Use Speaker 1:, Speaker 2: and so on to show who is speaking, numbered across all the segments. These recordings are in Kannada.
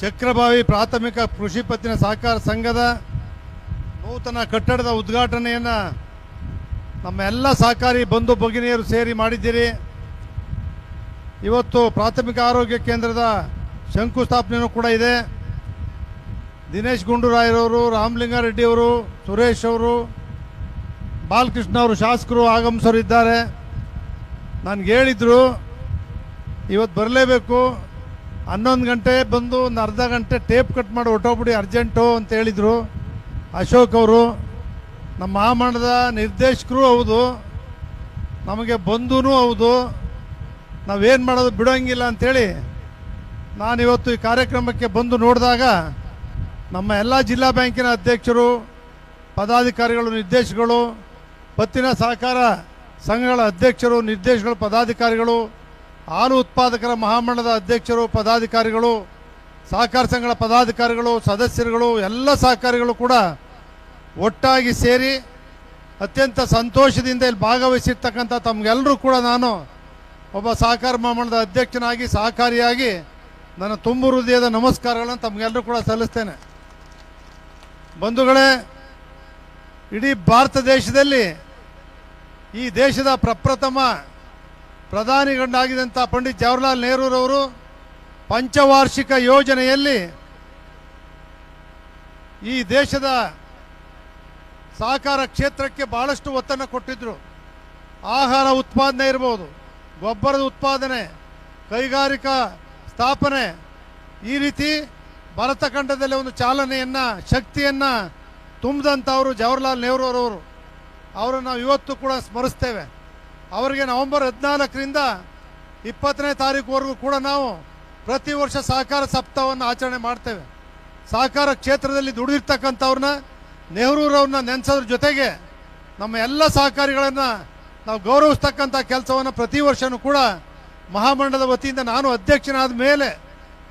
Speaker 1: ಚಕ್ರಭಾವಿ ಪ್ರಾಥಮಿಕ ಕೃಷಿ ಪತ್ತಿನ ಸಹಕಾರ ಸಂಘದ ನೂತನ ಕಟ್ಟಡದ ಉದ್ಘಾಟನೆಯನ್ನು ನಮ್ಮ ಎಲ್ಲ ಸಹಕಾರಿ ಬಂಧು ಭಗಿನಿಯರು ಸೇರಿ ಮಾಡಿದ್ದೀರಿ. ಇವತ್ತು ಪ್ರಾಥಮಿಕ ಆರೋಗ್ಯ ಕೇಂದ್ರದ ಶಂಕುಸ್ಥಾಪನೆಯೂ ಕೂಡ ಇದೆ. ದಿನೇಶ್ ಗುಂಡೂರಾಯರವರು ರಾಮಲಿಂಗಾರೆಡ್ಡಿಯವರು ಸುರೇಶ್ ಅವರು, ಬಾಲಕೃಷ್ಣ ಅವರು ಶಾಸಕರು, ಆಗಮಿಸೋರು ಇದ್ದಾರೆ. ನನಗೆ ಹೇಳಿದರು, ಇವತ್ತು ಬರಲೇಬೇಕು. ಹನ್ನೊಂದು ಗಂಟೆ ಬಂದು ಒಂದು ಅರ್ಧ ಗಂಟೆ ಟೇಪ್ ಕಟ್ ಮಾಡಿ ಹೊಟ್ಟೋಗ್ಬಿಡಿ ಅರ್ಜೆಂಟು ಅಂತ ಹೇಳಿದರು. ಅಶೋಕ್ ಅವರು, ನಮ್ಮ ಮಹಾಮಂಡದ ನಿರ್ದೇಶಕರು ಹೌದು, ನಮಗೆ ಬಂದೂ ಹೌದು, ನಾವೇನು ಮಾಡೋದು ಬಿಡೋಂಗಿಲ್ಲ ಅಂಥೇಳಿ ನಾನಿವತ್ತು ಈ ಕಾರ್ಯಕ್ರಮಕ್ಕೆ ಬಂದು ನೋಡಿದಾಗ ನಮ್ಮ ಎಲ್ಲ ಜಿಲ್ಲಾ ಬ್ಯಾಂಕಿನ ಅಧ್ಯಕ್ಷರು, ಪದಾಧಿಕಾರಿಗಳು, ನಿರ್ದೇಶಕರು ಪತ್ತಿನ ಸಹಕಾರ ಸಂಘಗಳ ಅಧ್ಯಕ್ಷರು, ನಿರ್ದೇಶಕರು, ಪದಾಧಿಕಾರಿಗಳು ಹಾಲು ಉತ್ಪಾದಕರ ಮಹಾಮಂಡಲದ ಅಧ್ಯಕ್ಷರು, ಪದಾಧಿಕಾರಿಗಳು, ಸಹಕಾರ ಸಂಘಗಳ ಪದಾಧಿಕಾರಿಗಳು, ಸದಸ್ಯರುಗಳು, ಎಲ್ಲ ಸಹಕಾರಿಗಳು ಕೂಡ ಒಟ್ಟಾಗಿ ಸೇರಿ ಅತ್ಯಂತ ಸಂತೋಷದಿಂದ ಇಲ್ಲಿ ಭಾಗವಹಿಸಿರ್ತಕ್ಕಂಥ ತಮಗೆಲ್ಲರೂ ಕೂಡ ನಾನು ಒಬ್ಬ ಸಹಕಾರ ಮಹಾಮಂಡಲದ ಅಧ್ಯಕ್ಷನಾಗಿ, ಸಹಕಾರಿಯಾಗಿ ನನ್ನ ತುಂಬು ಹೃದಯದ ನಮಸ್ಕಾರಗಳನ್ನು ತಮಗೆಲ್ಲರೂ ಕೂಡ ಸಲ್ಲಿಸ್ತೇನೆ. ಬಂಧುಗಳೇ, ಇಡೀ ಭಾರತ ದೇಶದಲ್ಲಿ ಈ ದೇಶದ ಪ್ರಪ್ರಥಮ ಪ್ರಧಾನಿಗಳಾಗಿದ್ದಂಥ ಪಂಡಿತ್ ಜವಾಹರ್ಲಾಲ್ ನೆಹರೂರವರು ಪಂಚವಾರ್ಷಿಕ ಯೋಜನೆಯಲ್ಲಿ ಈ ದೇಶದ ಸಹಕಾರ ಕ್ಷೇತ್ರಕ್ಕೆ ಬಹಳಷ್ಟು ಒತ್ತನ್ನು ಕೊಟ್ಟಿದ್ದರು ಆಹಾರ ಉತ್ಪಾದನೆ ಇರ್ಬೋದು, ಗೊಬ್ಬರದ ಉತ್ಪಾದನೆ, ಕೈಗಾರಿಕಾ ಸ್ಥಾಪನೆ, ಈ ರೀತಿ ಭಾರತ ಖಂಡದಲ್ಲಿ ಒಂದು ಚಾಲನೆಯನ್ನು, ಶಕ್ತಿಯನ್ನು ತುಂಬಿದಂಥವರು ಜವಾಹರ್ಲಾಲ್ ನೆಹರೂರವರು. ಅವರನ್ನು ನಾವು ಇವತ್ತು ಕೂಡ ಸ್ಮರಿಸ್ತೇವೆ. ಅವರಿಗೆ ನವೆಂಬರ್ ಹದಿನಾಲ್ಕರಿಂದ ಇಪ್ಪತ್ತನೇ ತಾರೀಕುವರೆಗೂ ಕೂಡ ನಾವು ಪ್ರತಿ ವರ್ಷ ಸಹಕಾರ ಸಪ್ತಾಹವನ್ನು ಆಚರಣೆ ಮಾಡ್ತೇವೆ. ಸಹಕಾರ ಕ್ಷೇತ್ರದಲ್ಲಿ ದುಡಿದಿರ್ತಕ್ಕಂಥವ್ರನ್ನ, ನೆಹರೂರವ್ರನ್ನ ನೆನೆಸೋದ್ರ ಜೊತೆಗೆ ನಮ್ಮ ಎಲ್ಲ ಸಹಕಾರಿಗಳನ್ನು ನಾವು ಗೌರವಿಸ್ತಕ್ಕಂಥ ಕೆಲಸವನ್ನು ಪ್ರತಿ ವರ್ಷವೂ ಕೂಡ ಮಹಾಮಂಡಲದ ವತಿಯಿಂದ ನಾನು ಅಧ್ಯಕ್ಷನಾದ ಮೇಲೆ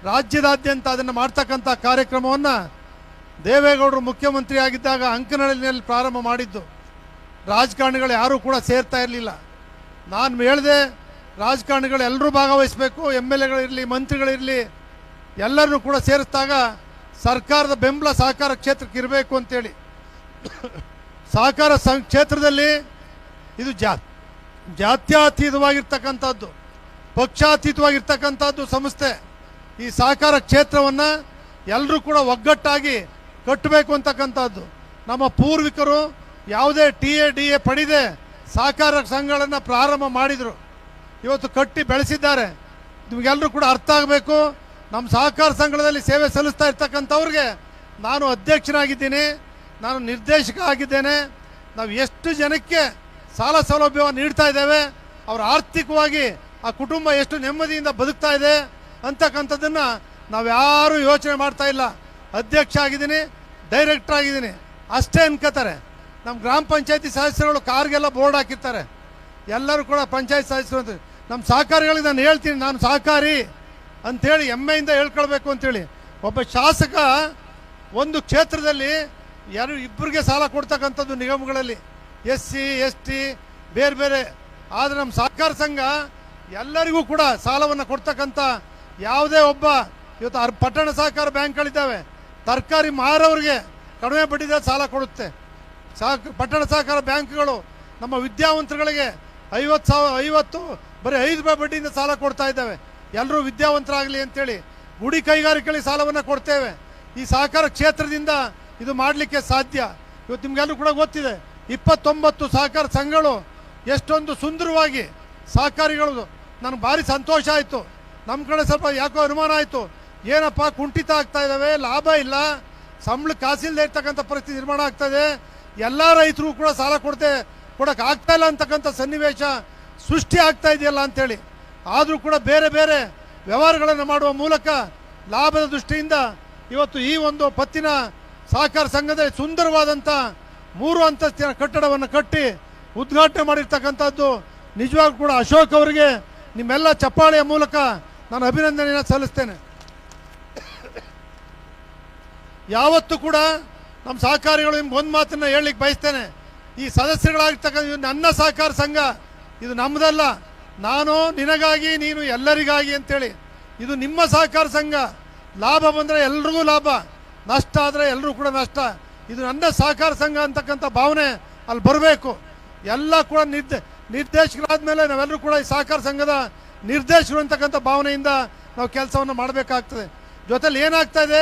Speaker 1: ರಾಜ್ಯದಾದ್ಯಂತ ಅದನ್ನು ಮಾಡ್ತಕ್ಕಂಥ ಕಾರ್ಯಕ್ರಮವನ್ನು ದೇವೇಗೌಡರು ಮುಖ್ಯಮಂತ್ರಿ ಆಗಿದ್ದಾಗ ಪ್ರಾರಂಭ ಮಾಡಿದ್ದು. ರಾಜಕಾರಣಿಗಳು ಯಾರೂ ಕೂಡ ಸೇರ್ತಾ ಇರಲಿಲ್ಲ. ನಾನು ಹೇಳಿದೆ, ರಾಜಕಾರಣಿಗಳು ಎಲ್ಲರೂ ಭಾಗವಹಿಸಬೇಕು ಎಂ ಎಲ್ ಎಗಳಿರಲಿ, ಮಂತ್ರಿಗಳಿರಲಿ, ಎಲ್ಲರನ್ನೂ ಕೂಡ ಸೇರಿಸಿದಾಗ ಸರ್ಕಾರದ ಬೆಂಬಲ ಸಹಕಾರ ಕ್ಷೇತ್ರಕ್ಕೆ ಇರಬೇಕು ಅಂತೇಳಿ. ಸಹಕಾರ ಸಂ ಕ್ಷೇತ್ರದಲ್ಲಿ ಇದು ಜಾ ಜಾತ್ಯತೀತವಾಗಿರ್ತಕ್ಕಂಥದ್ದು, ಪಕ್ಷಾತೀತವಾಗಿರ್ತಕ್ಕಂಥದ್ದು ಸಂಸ್ಥೆ. ಈ ಸಹಕಾರ ಕ್ಷೇತ್ರವನ್ನು ಎಲ್ಲರೂ ಕೂಡ ಒಗ್ಗಟ್ಟಾಗಿ ಕಟ್ಟಬೇಕು ಅಂತಕ್ಕಂಥದ್ದು. ನಮ್ಮ ಪೂರ್ವಿಕರು ಯಾವುದೇ ಟಿ ಎ, ಡಿ ಎ ಪಡೆದೇ ಸಹಕಾರ ಸಂಘಗಳನ್ನು ಪ್ರಾರಂಭ ಮಾಡಿದರು. ಇವತ್ತು ಕಟ್ಟಿ ಬೆಳೆಸಿದ್ದಾರೆ. ನಿಮಗೆಲ್ಲರೂ ಕೂಡ ಅರ್ಥ ಆಗಬೇಕು. ನಮ್ಮ ಸಹಕಾರ ಸಂಘದಲ್ಲಿ ಸೇವೆ ಸಲ್ಲಿಸ್ತಾ ಇರ್ತಕ್ಕಂಥವ್ರಿಗೆ ನಾನು ಅಧ್ಯಕ್ಷನಾಗಿದ್ದೀನಿ. ನಾನು ನಿರ್ದೇಶಕ ಆಗಿದ್ದೇನೆ. ನಾವು ಎಷ್ಟು ಜನಕ್ಕೆ ಸಾಲ ಸೌಲಭ್ಯವನ್ನು ನೀಡ್ತಾ ಇದ್ದೇವೆ, ಅವ್ರ ಆರ್ಥಿಕವಾಗಿ ಆ ಕುಟುಂಬ ಎಷ್ಟು ನೆಮ್ಮದಿಯಿಂದ ಬದುಕ್ತಾ ಇದೆ ಅಂತಕ್ಕಂಥದ್ದನ್ನು ನಾವು ಯಾರೂ ಯೋಚನೆ ಮಾಡ್ತಾ ಇಲ್ಲ. ಅಧ್ಯಕ್ಷ ಆಗಿದ್ದೀನಿ, ಡೈರೆಕ್ಟ್ರ್ ಆಗಿದ್ದೀನಿ. ಅಷ್ಟೇ ಅನ್ಕೋತಾರೆ. ನಮ್ಮ ಗ್ರಾಮ ಪಂಚಾಯತಿ ಸದಸ್ಯರುಗಳು ಕಾರ್ಗೆಲ್ಲ ಬೋರ್ಡ್ ಹಾಕಿರ್ತಾರೆ. ಎಲ್ಲರೂ ಕೂಡ ಪಂಚಾಯತ್ ಸದಸ್ಯರು ಅಂತ. ನಮ್ಮ ಸಹಕಾರಿಗಳಿಗೆ ನಾನು ಹೇಳ್ತೀನಿ, ನಾನು ಸಹಕಾರಿ ಅಂಥೇಳಿ ಹೆಮ್ಮೆಯಿಂದ ಹೇಳ್ಕೊಳ್ಬೇಕು ಅಂತೇಳಿ ಒಬ್ಬ ಶಾಸಕ ಒಂದು ಕ್ಷೇತ್ರದಲ್ಲಿ ಯಾರು ಇಬ್ಬರಿಗೆ ಸಾಲ ಕೊಡ್ತಕ್ಕಂಥದ್ದು ನಿಗಮಗಳಲ್ಲಿ. ಎಸ್ ಸಿ ಎಸ್ ಟಿ ಬೇರೆ ಬೇರೆ. ಆದರೆ ನಮ್ಮ ಸಹಕಾರ ಸಂಘ ಎಲ್ಲರಿಗೂ ಕೂಡ ಸಾಲವನ್ನು ಕೊಡ್ತಕ್ಕಂಥ ಯಾವುದೇ ಒಬ್ಬ ಇವತ್ತು ಪಟ್ಟಣ ಸಹಕಾರ ಬ್ಯಾಂಕ್ಗಳಿದ್ದಾವೆ. ತರಕಾರಿ ಮಾರೋರಿಗೆ ಕಡಿಮೆ ಬಡ್ಡಿದ ಸಾಲ ಕೊಡುತ್ತೆ. ಸಹ ಪಟ್ಟಣ ಸಹಕಾರ ಬ್ಯಾಂಕ್ಗಳು ನಮ್ಮ ವಿದ್ಯಾವಂತರುಗಳಿಗೆ ಐವತ್ತು ಸಾವಿರ, ಐವತ್ತು, ಬರೀ ಐದು ರೂಪಾಯಿ ಬಡ್ಡಿಯಿಂದ ಸಾಲ ಕೊಡ್ತಾ ಇದ್ದಾವೆ. ಎಲ್ಲರೂ ವಿದ್ಯಾವಂತರಾಗಲಿ ಅಂತೇಳಿ ಗುಡಿ ಕೈಗಾರಿಕೆಗಳಿಗೆ ಸಾಲವನ್ನು ಕೊಡ್ತೇವೆ. ಈ ಸಹಕಾರ ಕ್ಷೇತ್ರದಿಂದ ಇದು ಮಾಡಲಿಕ್ಕೆ ಸಾಧ್ಯ. ಇವತ್ತು ನಿಮಗೆಲ್ಲರೂ ಕೂಡ ಗೊತ್ತಿದೆ, ಇಪ್ಪತ್ತೊಂಬತ್ತು ಸಹಕಾರ ಸಂಘಗಳು ಎಷ್ಟೊಂದು ಸುಂದರವಾಗಿ ಸಹಕಾರಿಗಳು. ನನಗೆ ಭಾರಿ ಸಂತೋಷ ಆಯಿತು. ನಮ್ಮ ಕಡೆ ಸ್ವಲ್ಪ ಯಾಕೋ ಅನುಮಾನ ಆಯಿತು. ಏನಪ್ಪ ಕುಂಠಿತ ಆಗ್ತಾ ಇದ್ದಾವೆ, ಲಾಭ ಇಲ್ಲ, ಸಂಬಳ ಕಾಸಿಲ್ಲದೆ ಇರ್ತಕ್ಕಂಥ ಪರಿಸ್ಥಿತಿ ನಿರ್ಮಾಣ ಆಗ್ತದೆ ಎಲ್ಲ ರೈತರು ಕೂಡ ಸಾಲ ಕೊಡದೆ ಕೊಡೋಕೆ ಆಗ್ತಾ ಇಲ್ಲ ಅಂತಕ್ಕಂಥ ಸನ್ನಿವೇಶ ಸೃಷ್ಟಿ ಆಗ್ತಾ ಇದೆಯಲ್ಲ ಅಂತೇಳಿ. ಆದರೂ ಕೂಡ ಬೇರೆ ಬೇರೆ ವ್ಯವಹಾರಗಳನ್ನು ಮಾಡುವ ಮೂಲಕ ಲಾಭದ ದೃಷ್ಟಿಯಿಂದ ಇವತ್ತು ಈ ಒಂದು ಪತ್ತಿನ ಸಹಕಾರ ಸಂಘದ ಸುಂದರವಾದಂಥ ಮೂರು ಅಂತಸ್ತಿನ ಕಟ್ಟಡವನ್ನು ಕಟ್ಟಿ ಉದ್ಘಾಟನೆ ಮಾಡಿರ್ತಕ್ಕಂಥದ್ದು ನಿಜವಾಗ್ಲೂ ಕೂಡ ಅಶೋಕ್ ಅವರಿಗೆ ನಿಮ್ಮೆಲ್ಲ ಚಪ್ಪಾಳೆಯ ಮೂಲಕ ನಾನು ಅಭಿನಂದನೆಯನ್ನು ಸಲ್ಲಿಸ್ತೇನೆ. ಯಾವತ್ತೂ ಕೂಡ ನಮ್ಮ ಸಹಕಾರಿಗಳು ನಿಮ್ಗೆ ಒಂದು ಮಾತನ್ನ ಹೇಳಲಿಕ್ಕೆ ಬಯಸ್ತೇನೆ. ಈ ಸದಸ್ಯಗಳಾಗಿರ್ತಕ್ಕಂಥ ನನ್ನ ಸಹಕಾರ ಸಂಘ. ಇದು ನಮ್ಮದಲ್ಲ ನಾನು, ನಿನಗಾಗಿ, ನೀನು ಎಲ್ಲರಿಗಾಗಿ ಅಂತೇಳಿ. ಇದು ನಿಮ್ಮ ಸಹಕಾರ ಸಂಘ. ಲಾಭ ಬಂದರೆ ಎಲ್ರಿಗೂ ಲಾಭ. ನಷ್ಟ ಆದರೆ ಎಲ್ಲರೂ ಕೂಡ ನಷ್ಟ. ಇದು ನನ್ನ ಸಹಕಾರ ಸಂಘ ಅಂತಕ್ಕಂಥ ಭಾವನೆ ಅಲ್ಲಿ ಬರಬೇಕು. ಎಲ್ಲ ಕೂಡ ನಿರ್ದೇ ನಿರ್ದೇಶಕರಾದ ಮೇಲೆ ನಾವೆಲ್ಲರೂ ಕೂಡ ಈ ಸಹಕಾರ ಸಂಘದ ನಿರ್ದೇಶಕರು ಅಂತಕ್ಕಂಥ ಭಾವನೆಯಿಂದ ನಾವು ಕೆಲಸವನ್ನು ಮಾಡಬೇಕಾಗ್ತದೆ. ಜೊತೆಲಿ ಏನಾಗ್ತಾ ಇದೆ?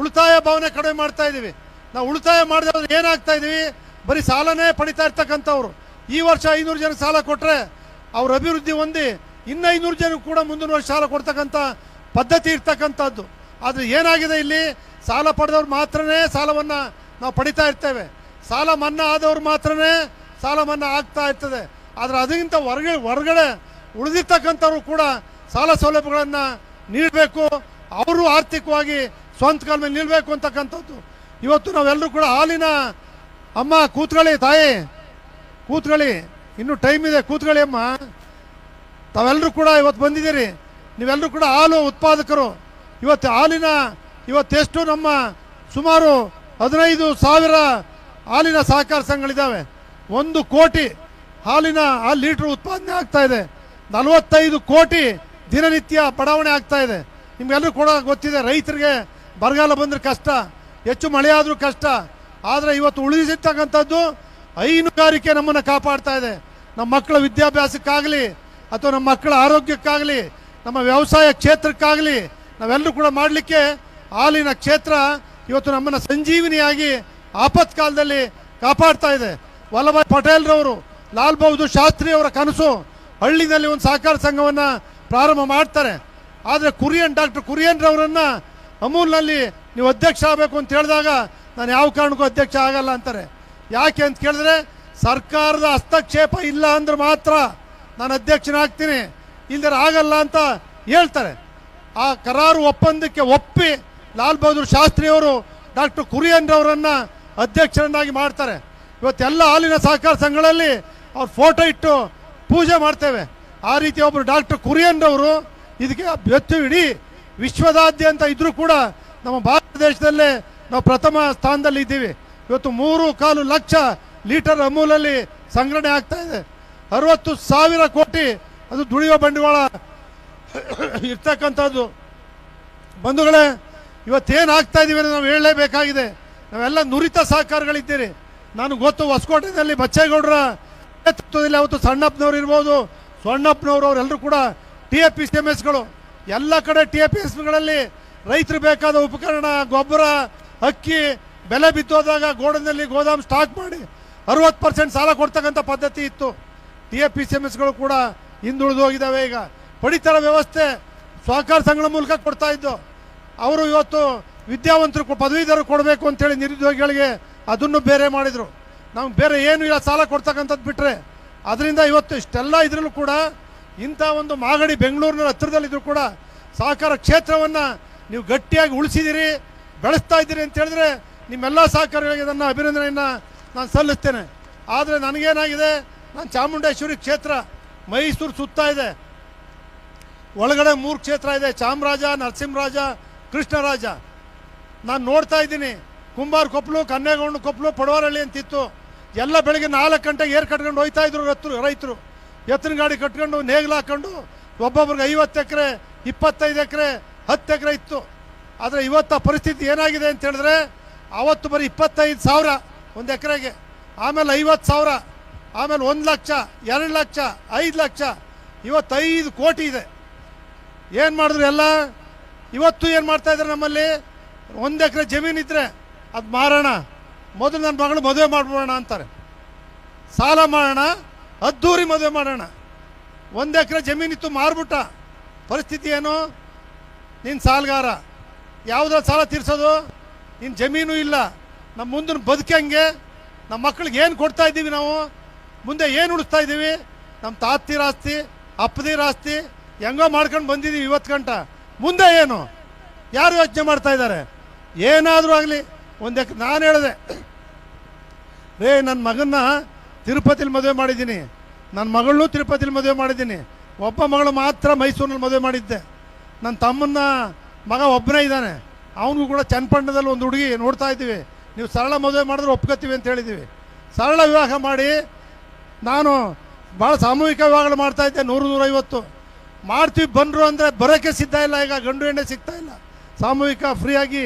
Speaker 1: ಉಳಿತಾಯ ಭಾವನೆ ಕಡಿಮೆ ಮಾಡ್ತಾ ಇದ್ದೀವಿ ನಾವು ಉಳಿತಾಯ ಮಾಡಿದ್ರೆ ಏನಾಗ್ತಾ ಇದೀವಿ? ಬರೀ ಸಾಲನೇ ಪಡಿತಾ ಇರ್ತಕ್ಕಂಥವ್ರು. ಈ ವರ್ಷ ಐನೂರು ಜನ ಸಾಲ ಕೊಟ್ಟರೆ ಅವ್ರ ಅಭಿವೃದ್ಧಿ ಹೊಂದಿ ಇನ್ನು ಐನೂರು ಜನ ಕೂಡ ಮುಂದಿನ ವರ್ಷ ಸಾಲ ಕೊಡ್ತಕ್ಕಂಥ ಪದ್ಧತಿ ಇರ್ತಕ್ಕಂಥದ್ದು. ಆದರೆ ಏನಾಗಿದೆ ಇಲ್ಲಿ? ಸಾಲ ಪಡೆದವ್ರು ಮಾತ್ರನೇ ಸಾಲವನ್ನು ನಾವು ಪಡಿತಾ ಇರ್ತೇವೆ. ಸಾಲ ಮನ್ನಾ ಆದವ್ರು ಮಾತ್ರನೇ ಸಾಲ ಮನ್ನಾ ಆಗ್ತಾ ಇರ್ತದೆ. ಆದರೆ ಅದಕ್ಕಿಂತ ಹೊರಗೆ, ಹೊರಗಡೆ ಉಳಿದಿರ್ತಕ್ಕಂಥವ್ರು ಕೂಡ ಸಾಲ ಸೌಲಭ್ಯಗಳನ್ನು ನೀಡಬೇಕು. ಅವರು ಆರ್ಥಿಕವಾಗಿ ಸ್ವಂತ ಕಾಲ ಮೇಲೆ ನಿಲ್ಲಬೇಕು ಅಂತಕ್ಕಂಥದ್ದು. ಇವತ್ತು ನಾವೆಲ್ಲರೂ ಕೂಡ ಹಾಲಿನ ಅಮ್ಮ, ಕೂತ್ಕೊಳ್ಳಿ ತಾಯಿ. ಕೂತ್ಕೊಳ್ಳಿ. ಇನ್ನೂ ಟೈಮ್ ಇದೆ, ಕೂತ್ಕೊಳ್ಳಿ ಅಮ್ಮ. ತಾವೆಲ್ಲರೂ ಕೂಡ ಇವತ್ತು ಬಂದಿದ್ದೀರಿ. ನೀವೆಲ್ಲರೂ ಕೂಡ ಹಾಲು ಉತ್ಪಾದಕರು. ಇವತ್ತು ಹಾಲಿನ, ಇವತ್ತೆಷ್ಟು ನಮ್ಮ ಸುಮಾರು ಹದಿನೈದು ಸಾವಿರ ಹಾಲಿನ ಸಹಕಾರ ಸಂಘಗಳಿದ್ದಾವೆ. ಒಂದು ಕೋಟಿ ಹಾಲಿನ ಹಾಲು ಲೀಟ್ರ್ ಉತ್ಪಾದನೆ ಆಗ್ತಾ ಇದೆ. ನಲವತ್ತೈದು ಕೋಟಿ ದಿನನಿತ್ಯ ಬಡಾವಣೆ ಆಗ್ತಾ ಇದೆ. ನಿಮ್ಗೆಲ್ಲರೂ ಕೂಡ ಗೊತ್ತಿದೆ, ರೈತರಿಗೆ ಬರಗಾಲ ಬಂದರೆ ಕಷ್ಟ. ಹೆಚ್ಚು ಮಳೆ ಆದರೂ ಕಷ್ಟ. ಆದರೆ ಇವತ್ತು ಉಳಿಸಿರ್ತಕ್ಕಂಥದ್ದು ಹೈನುಗಾರಿಕೆ ನಮ್ಮನ್ನು ಕಾಪಾಡ್ತಾ ಇದೆ. ನಮ್ಮ ಮಕ್ಕಳ ವಿದ್ಯಾಭ್ಯಾಸಕ್ಕಾಗಲಿ ಅಥವಾ ನಮ್ಮ ಮಕ್ಕಳ ಆರೋಗ್ಯಕ್ಕಾಗಲಿ, ನಮ್ಮ ವ್ಯವಸಾಯ ಕ್ಷೇತ್ರಕ್ಕಾಗಲಿ ನಾವೆಲ್ಲರೂ ಕೂಡ ಮಾಡಲಿಕ್ಕೆ ಹಾಲಿನ ಕ್ಷೇತ್ರ ಇವತ್ತು ನಮ್ಮನ್ನು ಸಂಜೀವಿನಿಯಾಗಿ ಆಪತ್ಕಾಲದಲ್ಲಿ ಕಾಪಾಡ್ತಾ ಇದೆ. ವಲ್ಲಭಾಯ್ ಪಟೇಲ್ರವರು, ಲಾಲ್ ಬಹದ್ದೂರ್ ಶಾಸ್ತ್ರಿ ಅವರ ಕನಸು ಹಳ್ಳಿನಲ್ಲಿ ಒಂದು ಸಹಕಾರ ಸಂಘವನ್ನು ಪ್ರಾರಂಭ ಮಾಡ್ತಾರೆ. ಆದರೆ ಕುರಿಯನ್ ಡಾಕ್ಟರ್ ಕುರಿಯನ್ರವರನ್ನು ಅಮೂಲ್ನಲ್ಲಿ ನೀವು ಅಧ್ಯಕ್ಷ ಆಗಬೇಕು ಅಂತ ಹೇಳಿದಾಗ ನಾನು ಯಾವ ಕಾರಣಕ್ಕೂ ಅಧ್ಯಕ್ಷ ಆಗಲ್ಲ ಅಂತಾರೆ. ಯಾಕೆ ಅಂತ ಕೇಳಿದ್ರೆ ಸರ್ಕಾರದ ಹಸ್ತಕ್ಷೇಪ ಇಲ್ಲ ಅಂದ್ರೆ ಮಾತ್ರ ನಾನು ಅಧ್ಯಕ್ಷನಾಗ್ತೀನಿ. ಇಲ್ದರೆ ಆಗಲ್ಲ ಅಂತ ಹೇಳ್ತಾರೆ. ಆ ಕರಾರು ಒಪ್ಪಂದಕ್ಕೆ ಒಪ್ಪಿ ಲಾಲ್ ಬಹದ್ದೂರ್ ಶಾಸ್ತ್ರಿಯವರು ಡಾಕ್ಟರ್ ಕುರಿಯನ್ರವರನ್ನು ಅಧ್ಯಕ್ಷರನ್ನಾಗಿ ಮಾಡ್ತಾರೆ. ಇವತ್ತೆಲ್ಲ ಹಾಲಿನ ಸಹಕಾರ ಸಂಘಗಳಲ್ಲಿ ಅವ್ರ ಫೋಟೋ ಇಟ್ಟು ಪೂಜೆ ಮಾಡ್ತೇವೆ. ಆ ರೀತಿ ಒಬ್ಬರು ಡಾಕ್ಟರ್ ಕುರಿಯನ್ರವರು ಇದಕ್ಕೆ ಬೆತ್ತು ಇಡೀ ವಿಶ್ವದಾದ್ಯಂತ ಇದ್ರೂ ಕೂಡ ನಮ್ಮ ಭಾರತ ದೇಶದಲ್ಲೇ ನಾವು ಪ್ರಥಮ ಸ್ಥಾನದಲ್ಲಿ ಇದ್ದೀವಿ. ಇವತ್ತು ಮೂರು ಕಾಲು ಲಕ್ಷ ಲೀಟರ್ ಅಮೂಲಲ್ಲಿ ಸಂಗ್ರಹಣೆ ಆಗ್ತಾ ಇದೆ. ಅರವತ್ತು ಸಾವಿರ ಕೋಟಿ ಅದು ದುಡಿಯುವ ಬಂಡವಾಳ ಇರ್ತಕ್ಕಂಥದ್ದು. ಬಂಧುಗಳೇ, ಇವತ್ತೇನು ಆಗ್ತಾ ಇದ್ದೀವಿ ಅಂದರೆ ನಾವು ಹೇಳಲೇಬೇಕಾಗಿದೆ. ನಾವೆಲ್ಲ ನುರಿತ ಸಹಕಾರಗಳಿದ್ದೀರಿ. ನಾನು ಗೊತ್ತು ಹೊಸಕೋಟೆಯಲ್ಲಿ ಬಚ್ಚೇಗೌಡರ ನೇತೃತ್ವದಲ್ಲಿ ಅವತ್ತು ಸಣ್ಣಪ್ಪನವ್ರು ಇರ್ಬೋದು, ಸೊಣ್ಣಪ್ಪನವರು ಅವರೆಲ್ಲರೂ ಕೂಡ T A P C M ಎಸ್ಗಳು. ಎಲ್ಲ ಕಡೆ ಟಿ ಎ ಪಿ ಎಸ್ಗಳಲ್ಲಿ ರೈತರು ಬೇಕಾದ ಉಪಕರಣ, ಗೊಬ್ಬರ, ಅಕ್ಕಿ, ಬೆಲೆ ಬಿತ್ತೋದಾಗ ಗೋಡನಲ್ಲಿ ಗೋದಾಮ್ ಸ್ಟಾಕ್ ಮಾಡಿ ಅರವತ್ತು ಪರ್ಸೆಂಟ್ ಸಾಲ ಕೊಡ್ತಕ್ಕಂಥ ಪದ್ಧತಿ ಇತ್ತು. T A P C M ಎಸ್ಗಳು ಕೂಡ ಹಿಂದುಳಿದು ಹೋಗಿದ್ದಾವೆ ಈಗ. ಪಡಿತರ ವ್ಯವಸ್ಥೆ ಸಹಕಾರ ಸಂಘಗಳ ಮೂಲಕ ಕೊಡ್ತಾ ಇದ್ದು, ಅವರು ಇವತ್ತು ವಿದ್ಯಾವಂತರು ಪದವೀಧರು ಕೊಡಬೇಕು ಅಂತೇಳಿ ನಿರುದ್ಯೋಗಿಗಳಿಗೆ ಅದನ್ನು ಬೇರೆ ಮಾಡಿದರು. ನಮ್ಗೆ ಬೇರೆ ಏನು ಇಲ್ಲ, ಸಾಲ ಕೊಡ್ತಕ್ಕಂಥದ್ದು ಬಿಟ್ಟರೆ ಅದರಿಂದ ಇವತ್ತು ಇಷ್ಟೆಲ್ಲ ಇದರಲ್ಲೂ ಕೂಡ ಇಂಥ ಒಂದು ಮಾಗಡಿ ಬೆಂಗಳೂರಿನ ಹತ್ತಿರದಲ್ಲಿದ್ದರೂ ಕೂಡ ಸಹಕಾರ ಕ್ಷೇತ್ರವನ್ನು ನೀವು ಗಟ್ಟಿಯಾಗಿ ಉಳಿಸಿದಿರಿ, ಬೆಳೆಸ್ತಾ ಇದ್ದೀರಿ ಅಂತ ಹೇಳಿದ್ರೆ ನಿಮ್ಮೆಲ್ಲ ಸಹಕಾರಿಗಳಿಗೆ ಇದನ್ನು ಅಭಿನಂದನೆಯನ್ನು ನಾನು ಸಲ್ಲಿಸ್ತೇನೆ. ಆದರೆ ನನಗೇನಾಗಿದೆ, ನಾನು ಚಾಮುಂಡೇಶ್ವರಿ ಕ್ಷೇತ್ರ ಮೈಸೂರು ಸುತ್ತ ಇದೆ. ಒಳಗಡೆ ಮೂರು ಕ್ಷೇತ್ರ ಇದೆ, ಚಾಮರಾಜ, ನರಸಿಂಹರಾಜ, ಕೃಷ್ಣರಾಜ. ನಾನು ನೋಡ್ತಾ ಇದ್ದೀನಿ, ಕುಂಬಾರ ಕೊಪ್ಪಲು ಕನ್ಯಾಗೌಂಡ ಕೊಪ್ಪಲು ಪಡವಾರಳ್ಳಿ ಅಂತಿತ್ತು. ಎಲ್ಲ ಬೆಳಗ್ಗೆ ನಾಲ್ಕು ಗಂಟೆಗೆ ಏರ್ ಕಟ್ಕೊಂಡು ಹೋಯ್ತಾ ಇದ್ರು ರೈತರು ರೈತರು. ಎತ್ತಿನ ಗಾಡಿ ಕಟ್ಕೊಂಡು, ನೇಗ್ಲು ಹಾಕ್ಕೊಂಡು ಒಬ್ಬೊಬ್ರಿಗೆ ಐವತ್ತು ಎಕರೆ, ಇಪ್ಪತ್ತೈದು ಎಕರೆ ಹತ್ತು ಎಕರೆ ಇತ್ತು. ಆದರೆ ಇವತ್ತು ಪರಿಸ್ಥಿತಿ ಏನಾಗಿದೆ ಅಂತ ಹೇಳಿದ್ರೆ ಅವತ್ತು ಬರೀ ಇಪ್ಪತ್ತೈದು ಸಾವಿರ ಒಂದು ಎಕರೆಗೆ, ಆಮೇಲೆ ಐವತ್ತು ಸಾವಿರ, ಆಮೇಲೆ ಒಂದು ಲಕ್ಷ, ಎರಡು ಲಕ್ಷ, ಐದು ಲಕ್ಷ ಇವತ್ತೈದು ಕೋಟಿ ಇದೆ. ಏನು ಮಾಡಿದ್ರು ಎಲ್ಲ? ಇವತ್ತು ಏನು ಮಾಡ್ತಾ ಇದ್ದಾರೆ ನಮ್ಮಲ್ಲಿ? ಒಂದು ಎಕರೆ ಜಮೀನು ಇದ್ರೆ ಅದು ಮಾರೋಣ. ಮೊದಲು ನನ್ನ ಮಗಳು ಮದುವೆ ಮಾಡ್ಬಿಡೋಣ ಅಂತಾರೆ. ಸಾಲ ಮಾಡೋಣ ಅದ್ದೂರಿ ಮದುವೆ ಮಾಡೋಣ. ಒಂದು ಎಕರೆ ಜಮೀನಿತ್ತು ಮಾರ್ಬಿಟ್ಟ. ಪರಿಸ್ಥಿತಿ ಏನು? ನೀನು ಸಾಲಗಾರ. ಯಾವುದ್ರ ಸಾಲ ತೀರ್ಸೋದು? ನಿನ್ನ ಜಮೀನು ಇಲ್ಲ. ನಮ್ಮ ಮುಂದಿನ ಬದುಕಂಗೆ ನಮ್ಮ ಮಕ್ಕಳಿಗೆ ಏನು ಕೊಡ್ತಾ ಇದ್ದೀವಿ ನಾವು? ಮುಂದೆ ಏನು ಉಳಿಸ್ತಾ ಇದ್ದೀವಿ? ನಮ್ಮ ತಾತ್ತಿರ ಆಸ್ತಿ ಅಪ್ಪದಿರ ಆಸ್ತಿ ಹೆಂಗೋ ಮಾಡ್ಕೊಂಡು ಬಂದಿದ್ದೀವಿ ಇವತ್ತು ಗಂಟ. ಮುಂದೆ ಏನು? ಯಾರು ಯೋಚನೆ ಮಾಡ್ತಾ ಇದ್ದಾರೆ? ಏನಾದರೂ ಆಗಲಿ, ಒಂದು ಎಕ್, ನಾನು ಹೇಳಿದೆ. ರೇ ನನ್ನ ಮಗನ್ನ ತಿರುಪತಿಲಿ ಮದುವೆ ಮಾಡಿದ್ದೀನಿ. ನನ್ನ ಮಗಳನ್ನೂ ತಿರುಪತಿಲಿ ಮದುವೆ ಮಾಡಿದ್ದೀನಿ. ಒಬ್ಬ ಮಗಳು ಮಾತ್ರ ಮೈಸೂರಿನಲ್ಲಿ ಮದುವೆ ಮಾಡಿದ್ದೆ. ನನ್ನ ತಮ್ಮನ್ನ ಮಗ ಒಬ್ಬನೇ ಇದ್ದಾನೆ. ಅವನಿಗೂ ಕೂಡ ಚನ್ನಪಟ್ಟಣದಲ್ಲಿ ಒಂದು ಹುಡುಗಿ ನೋಡ್ತಾ ಇದ್ದೀವಿ. ನೀವು ಸರಳ ಮದುವೆ ಮಾಡಿದ್ರೆ ಒಪ್ಕೋತೀವಿ ಅಂತ ಹೇಳಿದ್ದೀವಿ. ಸರಳ ವಿವಾಹ ಮಾಡಿ ನಾನು ಭಾಳ ಸಾಮೂಹಿಕ ವಿವಾಹಗಳು ಮಾಡ್ತಾ ಇದ್ದೆ, ನೂರು ನೂರೈವತ್ತು. ಮಾಡ್ತೀವಿ, ಬಂದರು ಅಂದರೆ ಬರೋಕ್ಕೆ ಸಿದ್ಧ ಇಲ್ಲ, ಈಗ ಗಂಡು ಹೆಣ್ಣೆ ಸಿಗ್ತಾ ಇಲ್ಲ. ಸಾಮೂಹಿಕ, ಫ್ರೀಯಾಗಿ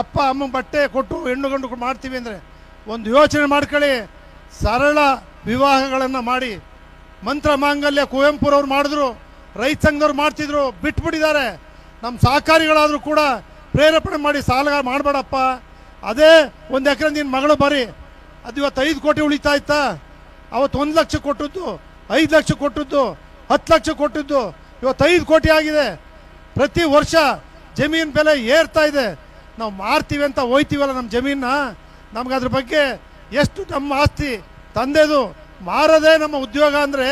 Speaker 1: ಅಪ್ಪ, ಅಮ್ಮ ಬಟ್ಟೆ ಕೊಟ್ಟು ಹೆಣ್ಣು ಗಂಡು ಮಾಡ್ತೀವಿ ಅಂದರೆ ಒಂದು ಯೋಚನೆ ಮಾಡ್ಕೊಳ್ಳಿ. ಸರಳ ವಿವಾಹಗಳನ್ನು ಮಾಡಿ. ಮಂತ್ರ ಮಾಂಗಲ್ಯ ಕುವೆಂಪುರವ್ರು ಮಾಡಿದ್ರು. ರೈತ ಸಂಘದವ್ರು ಮಾಡ್ತಿದ್ರು, ಬಿಟ್ಬಿಟ್ಟಿದ್ದಾರೆ. ನಮ್ಮ ಸಹಕಾರಿಗಳಾದರೂ ಕೂಡ ಪ್ರೇರೇಪಣೆ ಮಾಡಿ ಸಾಲ ಮಾಡಬೇಡಪ್ಪ. ಅದೇ ಒಂದು ಎಕರೆ ನಿನ್ನ ಮಗಳು ಬರೀ, ಅದು ಇವತ್ತು ಐದು ಕೋಟಿ ಉಳಿತಾ ಇತ್ತಾ? ಅವತ್ತು ಒಂದು ಲಕ್ಷ ಕೊಟ್ಟದ್ದು, ಐದು ಲಕ್ಷ ಕೊಟ್ಟದ್ದು, ಹತ್ತು ಲಕ್ಷ ಕೊಟ್ಟದ್ದು, ಇವತ್ತು ಐದು ಕೋಟಿ ಆಗಿದೆ. ಪ್ರತಿ ವರ್ಷ ಜಮೀನು ಬೆಲೆ ಏರ್ತಾ ಇದೆ. ನಾವು ಮಾರ್ತೀವಿ ಅಂತ ಹೋಯ್ತೀವಲ್ಲ ನಮ್ಮ ಜಮೀನ ನಮ್ಗೆ ಅದ್ರ ಬಗ್ಗೆ ಎಷ್ಟು ನಮ್ಮ ಆಸ್ತಿ ತಂದೆದು ಮಾರದೇ ನಮ್ಮ ಉದ್ಯೋಗ ಅಂದರೆ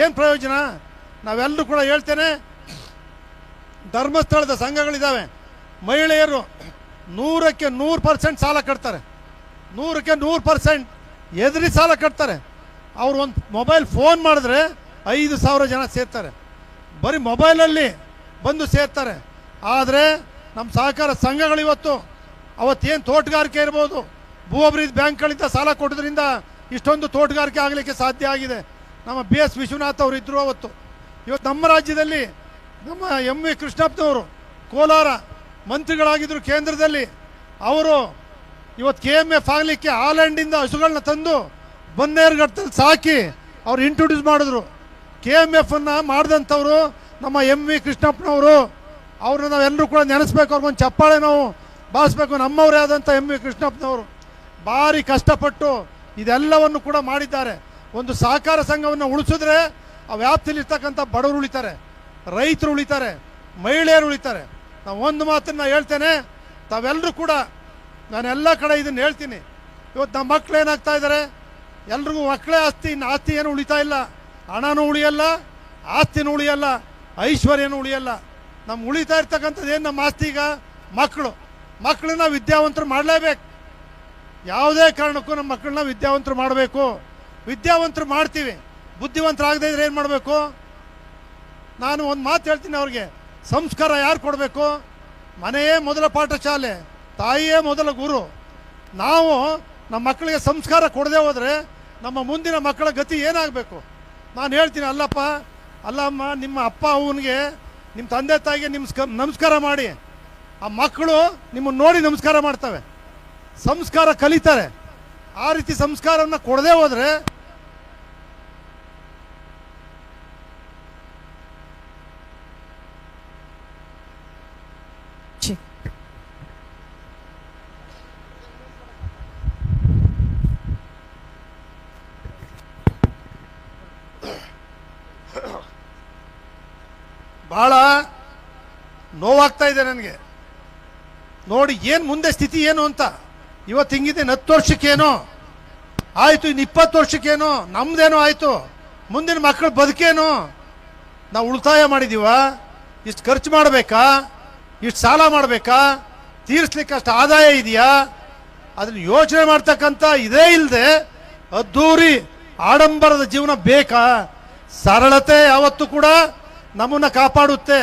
Speaker 1: ಏನು ಪ್ರಯೋಜನ? ನಾವೆಲ್ಲರೂ ಕೂಡ ಹೇಳ್ತೇನೆ, ಧರ್ಮಸ್ಥಳದ ಸಂಘಗಳಿದ್ದಾವೆ. ಮಹಿಳೆಯರು ನೂರಕ್ಕೆ ನೂರು ಪರ್ಸೆಂಟ್ ಸಾಲ ಕಟ್ತಾರೆ. ನೂರಕ್ಕೆ ನೂರು ಪರ್ಸೆಂಟ್ ಎದುರಿ ಸಾಲ ಕಟ್ತಾರೆ. ಅವರು ಒಂದು ಮೊಬೈಲ್ ಫೋನ್ ಮಾಡಿದ್ರೆ ಐದು ಸಾವಿರ ಜನ ಸೇರ್ತಾರೆ. ಬರೀ ಮೊಬೈಲಲ್ಲಿ ಬಂದು ಸೇರ್ತಾರೆ. ಆದರೆ ನಮ್ಮ ಸಹಕಾರ ಸಂಘಗಳಿವತ್ತು ಅವತ್ತೇನು ತೋಟಗಾರಿಕೆ ಇರ್ಬೋದು ಭೂ ಅಭಿವೃದ್ಧಿ ಬ್ಯಾಂಕ್ಗಳಿಂದ ಸಾಲ ಕೊಡೋದ್ರಿಂದ ಇಷ್ಟೊಂದು ತೋಟಗಾರಿಕೆ ಆಗಲಿಕ್ಕೆ ಸಾಧ್ಯ ಆಗಿದೆ. ನಮ್ಮ ಬಿ ಎಸ್ ವಿಶ್ವನಾಥ್ ಅವರು ಇದ್ದರು ಅವತ್ತು. ಇವತ್ತು ನಮ್ಮ ರಾಜ್ಯದಲ್ಲಿ ನಮ್ಮ ಎಂ ವಿ ಕೃಷ್ಣಪ್ಪನವರು ಕೋಲಾರ ಮಂತ್ರಿಗಳಾಗಿದ್ದರು ಕೇಂದ್ರದಲ್ಲಿ, ಅವರು ಇವತ್ತು ಕೆ ಎಂ ಎಫ್ ಆಗಲಿಕ್ಕೆ ಆಲ್ಯಾಂಡಿಂದ ಹಸುಗಳನ್ನ ತಂದು ಬನ್ನೇರುಘಟ್ಟದಲ್ಲಿ ಸಾಕಿ ಅವ್ರು ಇಂಟ್ರೊಡ್ಯೂಸ್ ಮಾಡಿದ್ರು. ಕೆ ಎಂ ಎಫನ್ನು ಮಾಡಿದಂಥವ್ರು ನಮ್ಮ ಎಂ ವಿ ಕೃಷ್ಣಪ್ಪನವರು, ಅವ್ರನ್ನ ನಾವೆಲ್ಲರೂ ಕೂಡ ನೆನೆಸ್ಬೇಕು, ಅವ್ರಿಗೊಂದು ಚಪ್ಪಾಳೆ ನಾವು ಬಾಳಿಸ್ಬೇಕು ನಮ್ಮವರೇ ಆದಂಥ ಎಂ ವಿ ಕೃಷ್ಣಪ್ಪನವರು ಭಾರಿ ಕಷ್ಟಪಟ್ಟು ಇದೆಲ್ಲವನ್ನು ಕೂಡ ಮಾಡಿದ್ದಾರೆ. ಒಂದು ಸಹಕಾರ ಸಂಘವನ್ನು ಉಳಿಸಿದ್ರೆ ಆ ವ್ಯಾಪ್ತಿಲಿರ್ತಕ್ಕಂಥ ಬಡವರು ಉಳಿತಾರೆ, ರೈತರು ಉಳಿತಾರೆ, ಮಹಿಳೆಯರು ಉಳಿತಾರೆ. ನಾವು ಒಂದು ಮಾತನ್ನು ಹೇಳ್ತೇನೆ ತಾವೆಲ್ಲರೂ ಕೂಡ ನಾನು ಎಲ್ಲ ಕಡೆ ಇದನ್ನು ಹೇಳ್ತೀನಿ. ಇವತ್ತು ನಮ್ಮ ಮಕ್ಕಳು ಏನಾಗ್ತಾ ಇದ್ದಾರೆ ಎಲ್ರಿಗೂ ಮಕ್ಕಳೇ ಆಸ್ತಿ, ಇನ್ನು ಆಸ್ತಿ ಏನು ಉಳಿತಾ ಇಲ್ಲ. ಹಣನೂ ಉಳಿಯಲ್ಲ, ಆಸ್ತಿನೂ ಉಳಿಯಲ್ಲ, ಐಶ್ವರ್ಯನೂ ಉಳಿಯಲ್ಲ. ನಮ್ಮ ಉಳಿತಾ ಇರ್ತಕ್ಕಂಥದ್ದು ಏನು ನಮ್ಮ ಆಸ್ತಿ ಈಗ? ಮಕ್ಕಳು ಮಕ್ಕಳನ್ನ ವಿದ್ಯಾವಂತರು ಮಾಡಲೇಬೇಕು. ಯಾವುದೇ ಕಾರಣಕ್ಕೂ ನಮ್ಮ ಮಕ್ಕಳನ್ನ ವಿದ್ಯಾವಂತರು ಮಾಡಬೇಕು. ವಿದ್ಯಾವಂತರು ಮಾಡ್ತೀವಿ. ಬುದ್ಧಿವಂತರಾಗದೇ ಇದ್ರೆ ಏನು ಮಾಡಬೇಕು? ನಾನು ಒಂದು ಮಾತು ಹೇಳ್ತೀನಿ ಅವ್ರಿಗೆ. ಸಂಸ್ಕಾರ ಯಾರು ಕೊಡಬೇಕು? ಮನೆಯೇ ಮೊದಲ ಪಾಠಶಾಲೆ, ತಾಯಿಯೇ ಮೊದಲ ಗುರು. ನಾವು ನಮ್ಮ ಮಕ್ಕಳಿಗೆ ಸಂಸ್ಕಾರ ಕೊಡದೆ ಹೋದರೆ ನಮ್ಮ ಮುಂದಿನ ಮಕ್ಕಳ ಗತಿ ಏನಾಗಬೇಕು? ನಾನು ಹೇಳ್ತೀನಿ, ಅಲ್ಲಪ್ಪ, ಅಲ್ಲಮ್ಮ, ನಿಮ್ಮ ಅಪ್ಪ, ಅವನಿಗೆ ನಿಮ್ಮ ತಂದೆ, ತಾಯಿಗೆ ನಿಮ್ಮ ನಮಸ್ಕಾರ ಮಾಡಿ. ಆ ಮಕ್ಕಳು ನಿಮ್ಮನ್ನು ನೋಡಿ ನಮಸ್ಕಾರ ಮಾಡ್ತವೆ. ಸಂಸ್ಕಾರ ಕಲಿತಾರೆ. ಆ ರೀತಿ ಸಂಸ್ಕಾರವನ್ನು ಕೊಡದೆ ಹೋದರೆ ಭಾಳ ನೋವಾಗ್ತಾ ಇದೆ ನನಗೆ. ನೋಡಿ ಏನು ಮುಂದೆ ಸ್ಥಿತಿ ಏನು ಅಂತ. ಇವತ್ತು ಹಿಂಗಿದೆ ಹತ್ತು ವರ್ಷಕ್ಕೇನೋ. ಆಯಿತು ಇನ್ನು ಇಪ್ಪತ್ತು ವರ್ಷಕ್ಕೇನೋ. ನಮ್ದೇನೋ ಆಯಿತು. ಮುಂದಿನ ಮಕ್ಕಳು ಬದುಕೇನು. ನಾವು ಉಳಿತಾಯ ಮಾಡಿದೀವ. ಇಷ್ಟು ಖರ್ಚು ಮಾಡಬೇಕಾ? ಇಷ್ಟು ಸಾಲ ಮಾಡಬೇಕಾ? ತೀರಿಸ್ಲಿಕ್ಕೆ ಅಷ್ಟು ಆದಾಯ ಇದೆಯಾ? ಅದನ್ನ ಯೋಚನೆ ಮಾಡ್ತಕ್ಕಂಥ ಇದೇ ಇಲ್ಲದೆ ಅದ್ದೂರಿ ಆಡಂಬರದ ಜೀವನ ಬೇಕಾ? ಸರಳತೆ ಯಾವತ್ತೂ ಕೂಡ ನಮ್ಮನ್ನು ಕಾಪಾಡುತ್ತೆ.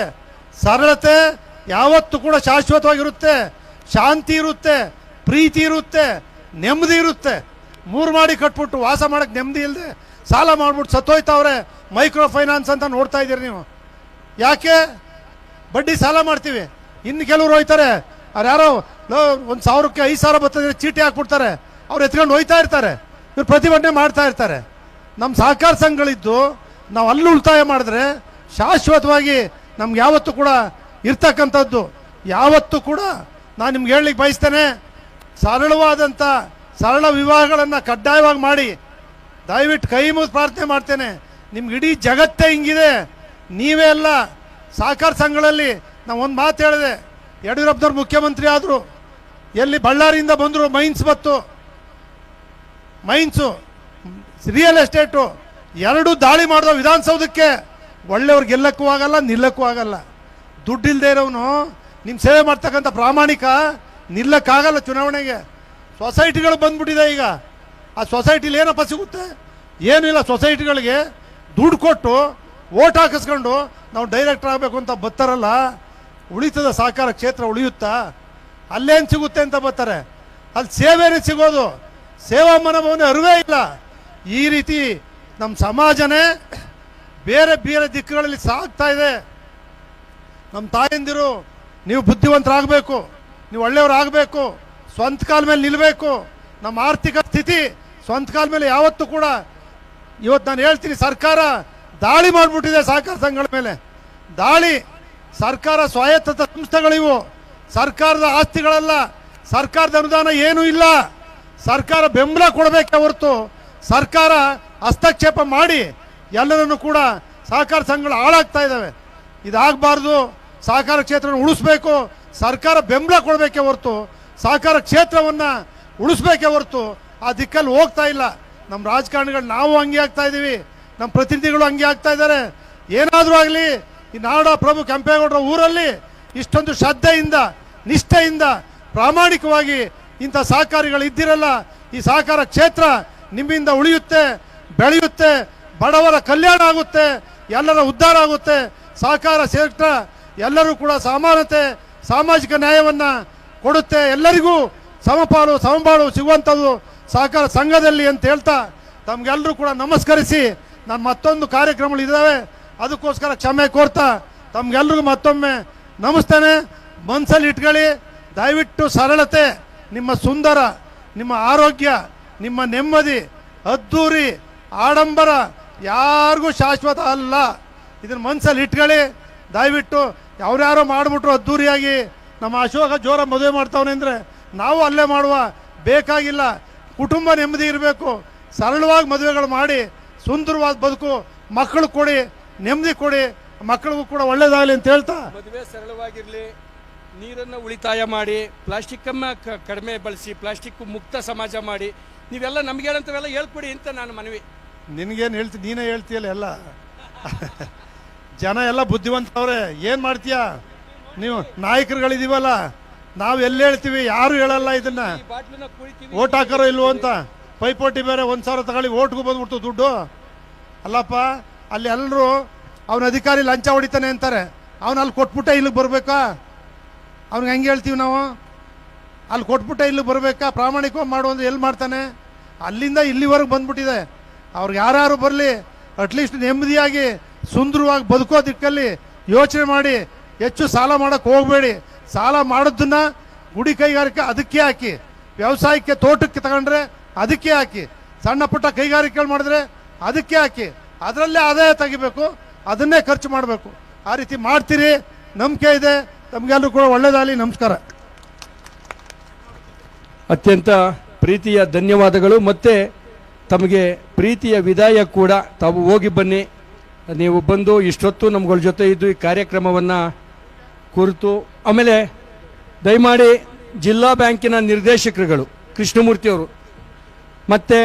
Speaker 1: ಸರಳತೆ ಯಾವತ್ತೂ ಕೂಡ ಶಾಶ್ವತವಾಗಿರುತ್ತೆ. ಶಾಂತಿ ಇರುತ್ತೆ, ಪ್ರೀತಿ ಇರುತ್ತೆ, ನೆಮ್ಮದಿ ಇರುತ್ತೆ. ಮೂರು ಮಾಡಿ ಕಟ್ಬಿಟ್ಟು ವಾಸ ಮಾಡೋಕ್ಕೆ ನೆಮ್ಮದಿ ಇಲ್ಲದೆ ಸಾಲ ಮಾಡಿಬಿಟ್ಟು ಸತ್ತೋಯ್ತವ್ರೆ ಮೈಕ್ರೋ ಫೈನಾನ್ಸ್ ಅಂತ ನೋಡ್ತಾ ಇದ್ದೀರಿ ನೀವು. ಯಾಕೆ? ಬಡ್ಡಿ ಸಾಲ ಮಾಡ್ತೀವಿ. ಇನ್ನು ಕೆಲವರು ಹೋಯ್ತಾರೆ. ಅವ್ರು ಯಾರೋ ಒಂದು ಸಾವಿರಕ್ಕೆ ಐದು ಸಾವಿರ ಬರ್ತದೆ ಚೀಟಿ ಹಾಕ್ಬಿಡ್ತಾರೆ. ಅವ್ರು ಎತ್ಕೊಂಡು ಹೋಯ್ತಾ ಇರ್ತಾರೆ. ಇವ್ರು ಪ್ರತಿಭಟನೆ ಮಾಡ್ತಾ ಇರ್ತಾರೆ. ನಮ್ಮ ಸಹಕಾರ ಸಂಘಗಳಿದ್ದು ನಾವು ಅಲ್ಲಿ ಉಳಿತಾಯ ಮಾಡಿದ್ರೆ ಶಾಶ್ವತವಾಗಿ ನಮ್ಗೆ ಯಾವತ್ತೂ ಕೂಡ ಇರ್ತಕ್ಕಂಥದ್ದು. ಯಾವತ್ತೂ ಕೂಡ ನಾನು ನಿಮ್ಗೆ ಹೇಳಲಿಕ್ಕೆ ಬಯಸ್ತೇನೆ ಸರಳವಾದಂಥ ಸರಳ ವಿವಾಹಗಳನ್ನು ಕಡ್ಡಾಯವಾಗಿ ಮಾಡಿ. ದಯವಿಟ್ಟು ಕೈ ಮುಗಿದು ಪ್ರಾರ್ಥನೆ ಮಾಡ್ತೇನೆ. ನಿಮ್ಗೆ ಇಡೀ ಜಗತ್ತೇ ಹಿಂಗಿದೆ. ನೀವೇ ಎಲ್ಲ ಸಹಕಾರ ಸಂಘಗಳಲ್ಲಿ ನಾವು ಒಂದು ಮಾತು ಹೇಳಿದೆ. ಯಡಿಯೂರಪ್ಪನವ್ರು ಮುಖ್ಯಮಂತ್ರಿ ಆದರು, ಎಲ್ಲಿ ಬಳ್ಳಾರಿಯಿಂದ ಬಂದರು ಮೈನ್ಸ್ ಬತ್ತು. ಮೈನ್ಸು, ರಿಯಲ್ ಎಸ್ಟೇಟು, ಎರಡು ದಾಳಿ ಮಾಡಿದ ವಿಧಾನಸೌಧಕ್ಕೆ ಒಳ್ಳೆಯವ್ರು ಗೆಲ್ಲಕ್ಕೂ ಆಗಲ್ಲ, ನಿಲ್ಲಕ್ಕೂ ಆಗಲ್ಲ. ದುಡ್ಡಿಲ್ಲದೆ ಇರೋನು ನಿಮ್ಮ ಸೇವೆ ಮಾಡ್ತಕ್ಕಂಥ ಪ್ರಾಮಾಣಿಕ, ನಿಲ್ಲಕ್ಕಾಗಲ್ಲ ಚುನಾವಣೆಗೆ. ಸೊಸೈಟಿಗಳು ಬಂದ್ಬಿಟ್ಟಿದೆ ಈಗ. ಆ ಸೊಸೈಟಿಲಿ ಏನಪ್ಪ ಸಿಗುತ್ತೆ? ಏನಿಲ್ಲ ಸೊಸೈಟಿಗಳಿಗೆ ದುಡ್ಡು ಕೊಟ್ಟು ಓಟ್ ಹಾಕಿಸ್ಕೊಂಡು ನಾವು ಡೈರೆಕ್ಟರ್ ಆಗಬೇಕು ಅಂತ ಬರ್ತಾರಲ್ಲ ಉಳಿತದ ಸಹಕಾರ ಕ್ಷೇತ್ರ ಉಳಿಯುತ್ತಾ? ಅಲ್ಲೇನು ಸಿಗುತ್ತೆ ಅಂತ ಬರ್ತಾರೆ ಅಲ್ಲಿ ಸೇವೆನೇ ಸಿಗೋದು. ಸೇವಾ ಮನೋಭಾವನೆ ಅರಿವೇ ಇಲ್ಲ. ಈ ರೀತಿ ನಮ್ಮ ಸಮಾಜನೇ ಬೇರೆ ಬೇರೆ ದಿಕ್ಕುಗಳಲ್ಲಿ ಸಾಗ್ತಾ ಇದೆ. ನಮ್ಮ ತಾಯಂದಿರು, ನೀವು ಬುದ್ಧಿವಂತರಾಗಬೇಕು, ನೀವು ಒಳ್ಳೆಯವರಾಗಬೇಕು, ಸ್ವಂತ ಕಾಲ ಮೇಲೆ ನಿಲ್ಲಬೇಕು ನಮ್ಮ ಆರ್ಥಿಕ ಸ್ಥಿತಿ ಸ್ವಂತ ಕಾಲ ಮೇಲೆ ಯಾವತ್ತೂ ಕೂಡ, ಇವತ್ತು ನಾನು ಹೇಳ್ತೀನಿ ಸರ್ಕಾರ ದಾಳಿ ಮಾಡಿಬಿಟ್ಟಿದೆ ಸಹಕಾರ ಸಂಘಗಳ ಮೇಲೆ. ದಾಳಿ, ಸರ್ಕಾರ ಸ್ವಾಯತ್ತ ಸಂಸ್ಥೆಗಳಿವು ಸರ್ಕಾರದ ಆಸ್ತಿಗಳಲ್ಲ, ಸರ್ಕಾರದ ಅನುದಾನ ಏನೂ ಇಲ್ಲ. ಸರ್ಕಾರ ಬೆಂಬಲ ಕೊಡಬೇಕೆ ಹೊರತು ಸರ್ಕಾರ ಹಸ್ತಕ್ಷೇಪ ಮಾಡಿ ಎಲ್ಲರನ್ನು ಕೂಡ ಸಹಕಾರ ಸಂಘಗಳು ಹಾಳಾಗ್ತಾ ಇದ್ದಾವೆ. ಇದಾಗಬಾರ್ದು. ಸಹಕಾರ ಕ್ಷೇತ್ರವನ್ನು ಉಳಿಸ್ಬೇಕು. ಸರ್ಕಾರ ಬೆಂಬಲ ಕೊಡಬೇಕೇ ಹೊರತು, ಸಹಕಾರ ಕ್ಷೇತ್ರವನ್ನು ಉಳಿಸ್ಬೇಕೇ ಹೊರತು ಆ ದಿಕ್ಕಲ್ಲಿ ಹೋಗ್ತಾ ಇಲ್ಲ. ನಮ್ಮ ರಾಜಕಾರಣಿಗಳು ನಾವು ಹಂಗೆ ಆಗ್ತಾ ಇದ್ದೀವಿ. ನಮ್ಮ ಪ್ರತಿನಿಧಿಗಳು ಹಂಗೆ ಆಗ್ತಾ ಇದ್ದಾರೆ. ಏನಾದರೂ ಆಗಲಿ, ಈ ನಾಡ ಪ್ರಭು ಕೆಂಪೇಗೌಡರ ಊರಲ್ಲಿ ಇಷ್ಟೊಂದು ಶ್ರದ್ಧೆಯಿಂದ, ನಿಷ್ಠೆಯಿಂದ, ಪ್ರಾಮಾಣಿಕವಾಗಿ ಇಂಥ ಸಹಕಾರಿಗಳು ಇದ್ದಿರಲ್ಲ, ಈ ಸಹಕಾರ ಕ್ಷೇತ್ರ ನಿಮ್ಮಿಂದ ಉಳಿಯುತ್ತೆ, ಬೆಳೆಯುತ್ತೆ ಬಡವರ ಕಲ್ಯಾಣ ಆಗುತ್ತೆ, ಎಲ್ಲರ ಉದ್ಧಾರ ಆಗುತ್ತೆ. ಸಹಕಾರ ಕ್ಷೇತ್ರ ಎಲ್ಲರೂ ಕೂಡ ಸಮಾನತೆ, ಸಾಮಾಜಿಕ ನ್ಯಾಯವನ್ನು ಕೊಡುತ್ತೆ. ಎಲ್ಲರಿಗೂ ಸಮಪಾಲು, ಸಮಬಾಳು ಸಿಗುವಂಥದ್ದು ಸಹಕಾರ ಸಂಘದಲ್ಲಿ ಅಂತ ಹೇಳ್ತಾ ತಮಗೆಲ್ಲರೂ ಕೂಡ ನಮಸ್ಕರಿಸಿ ನಾನು ಮತ್ತೊಂದು ಕಾರ್ಯಕ್ರಮಗಳು ಇದ್ದಾವೆ ಅದಕ್ಕೋಸ್ಕರ ಕ್ಷಮೆ ಕೋರ್ತಾ ತಮಗೆಲ್ರಿಗೂ ಮತ್ತೊಮ್ಮೆ ನಮಸ್ತೇನೆ. ಮನಸ್ಸಲ್ಲಿ ಇಟ್ಕೊಳ್ಳಿ. ದಯವಿಟ್ಟು ಸರಳತೆ, ನಿಮ್ಮ ಸುಂದರ, ನಿಮ್ಮ ಆರೋಗ್ಯ, ನಿಮ್ಮ ನೆಮ್ಮದಿ ಅದ್ದೂರಿ ಆಡಂಬರ ಯಾರಿಗೂ ಶಾಶ್ವತ ಅಲ್ಲ. ಇದನ್ನ ಮನಸ್ಸಲ್ಲಿ ಇಟ್ಕೊಳ್ಳಿ. ದಯವಿಟ್ಟು ಯಾರ್ಯಾರೋ ಮಾಡಿಬಿಟ್ರು ಅದ್ದೂರಿಯಾಗಿ ನಮ್ಮ ಅಶೋಕ ಜೋರ ಮದುವೆ ಮಾಡ್ತಾವನೆ ಅಂದರೆ ನಾವು ಅಲ್ಲೇ ಮಾಡುವ. ಬೇಕಾಗಿಲ್ಲ. ಕುಟುಂಬ ನೆಮ್ಮದಿ ಇರಬೇಕು. ಸರಳವಾಗಿ ಮದುವೆಗಳು ಮಾಡಿ, ಸುಂದರವಾದ ಬದುಕು ಮಕ್ಕಳು ಕೊಡಿ, ನೆಮ್ಮದಿ ಕೊಡಿ, ಮಕ್ಕಳಿಗೂ ಕೂಡ ಒಳ್ಳೇದಾಗಲಿ ಅಂತ ಹೇಳ್ತಾ.
Speaker 2: ಮದುವೆ ಸರಳವಾಗಿರಲಿ, ನೀರನ್ನು ಉಳಿತಾಯ ಮಾಡಿ ಪ್ಲಾಸ್ಟಿಕ್ಕನ್ನು ಕಡಿಮೆ ಬಳಸಿ ಪ್ಲಾಸ್ಟಿಕ್ ಮುಕ್ತ ಸಮಾಜ ಮಾಡಿ, ನೀವೆಲ್ಲ ನಮಗೇನಂತವೆಲ್ಲ ಹೇಳ್ಕೊಡಿ ಅಂತ ನಾನು ಮನವಿ.
Speaker 1: ನಿನಗೇನು ಹೇಳ್ತಿ, ನೀನೇ ಹೇಳ್ತೀಯಲ್ಲ ಎಲ್ಲ? ಜನ ಎಲ್ಲ ಬುದ್ಧಿವಂತವ್ರೆ ಏನು ಮಾಡ್ತೀಯ? ನೀವು ನಾಯಕರುಗಳಿದ್ದೀವಲ್ಲ ನಾವು ಎಲ್ಲಿ ಹೇಳ್ತೀವಿ, ಯಾರು ಹೇಳಲ್ಲ ಇದನ್ನ? ಓಟ್ ಹಾಕೋರೋ ಇಲ್ವೋ ಅಂತ? ಪೈಪೋಟಿ ಬೇರೆ ಒಂದು ಸಾವಿರ ತಗೊಳ್ಳಿ, ಓಟ್ಗೂ ಬಂದ್ಬಿಡ್ತು ದುಡ್ಡು. ಅಲ್ಲಪ್ಪ, ಅಲ್ಲಿ ಎಲ್ಲರೂ ಅವನ ಅಧಿಕಾರಿ ಲಂಚ ಹೊಡಿತಾನೆ ಅಂತಾರೆ. ಅವನು ಅಲ್ಲಿ ಕೊಟ್ಬಿಟ್ಟೆ ಇಲ್ಲಿಗೆ ಬರಬೇಕಾ? ಅವ್ನಿಗೆ ಹೆಂಗೆ ಹೇಳ್ತೀವಿ ನಾವು? ಅಲ್ಲಿ ಕೊಟ್ಬಿಟ್ಟೆ ಇಲ್ಲಿಗೆ ಬರಬೇಕಾ? ಪ್ರಾಮಾಣಿಕವಾಗಿ ಮಾಡು ಎಲ್ಲಿ ಮಾಡ್ತಾನೆ? ಅಲ್ಲಿಂದ ಇಲ್ಲಿವರೆಗೆ ಬಂದ್ಬಿಟ್ಟಿದೆ. ಅವ್ರಿಗೆ ಯಾರ್ಯಾರು ಬರಲಿ ಅಟ್ಲೀಸ್ಟ್ ನೆಮ್ಮದಿಯಾಗಿ, ಸುಂದರವಾಗಿ ಬದುಕೋ ದಿಕ್ಕಲ್ಲಿ ಯೋಚನೆ ಮಾಡಿ, ಹೆಚ್ಚು ಸಾಲ ಮಾಡೋಕ್ಕೆ ಹೋಗಬೇಡಿ. ಸಾಲ ಮಾಡೋದನ್ನ ಗುಡಿ ಕೈಗಾರಿಕೆ ಅದಕ್ಕೆ ಹಾಕಿ, ವ್ಯವಸಾಯಕ್ಕೆ ತೋಟಕ್ಕೆ ತಗೊಂಡ್ರೆ ಅದಕ್ಕೆ ಹಾಕಿ, ಸಣ್ಣ ಪುಟ್ಟ ಕೈಗಾರಿಕೆಗಳು ಮಾಡಿದ್ರೆ ಅದಕ್ಕೆ ಹಾಕಿ, ಅದರಲ್ಲೇ ಆದಾಯ ತೆಗಿಬೇಕು, ಅದನ್ನೇ ಖರ್ಚು ಮಾಡಬೇಕು. ಆ ರೀತಿ ಮಾಡ್ತೀರಿ, ನಂಬಿಕೆ ಇದೆ ತಮಗೆಲ್ಲರೂ ಕೂಡ ಒಳ್ಳೇದಾಗಲಿ, ನಮಸ್ಕಾರ.
Speaker 2: ಅತ್ಯಂತ ಪ್ರೀತಿಯ ಧನ್ಯವಾದಗಳು, ಮತ್ತೆ ತಮಗೆ ಪ್ರೀತಿಯ ವಿದಾಯ ಕೂಡ ತಾವು ಹೋಗಿ ಬನ್ನಿ. ನೀವು ಬಂದು ಇಷ್ಟೊತ್ತು ನಮ್ಗಳ ಜೊತೆ ಇದ್ದು ಈ ಕಾರ್ಯಕ್ರಮವನ್ನು ಕುರಿತು, ಆಮೇಲೆ ದಯಮಾಡಿ ಜಿಲ್ಲಾ ಬ್ಯಾಂಕಿನ ನಿರ್ದೇಶಕರುಗಳು, ಕೃಷ್ಣಮೂರ್ತಿಯವರು, ಮತ್ತು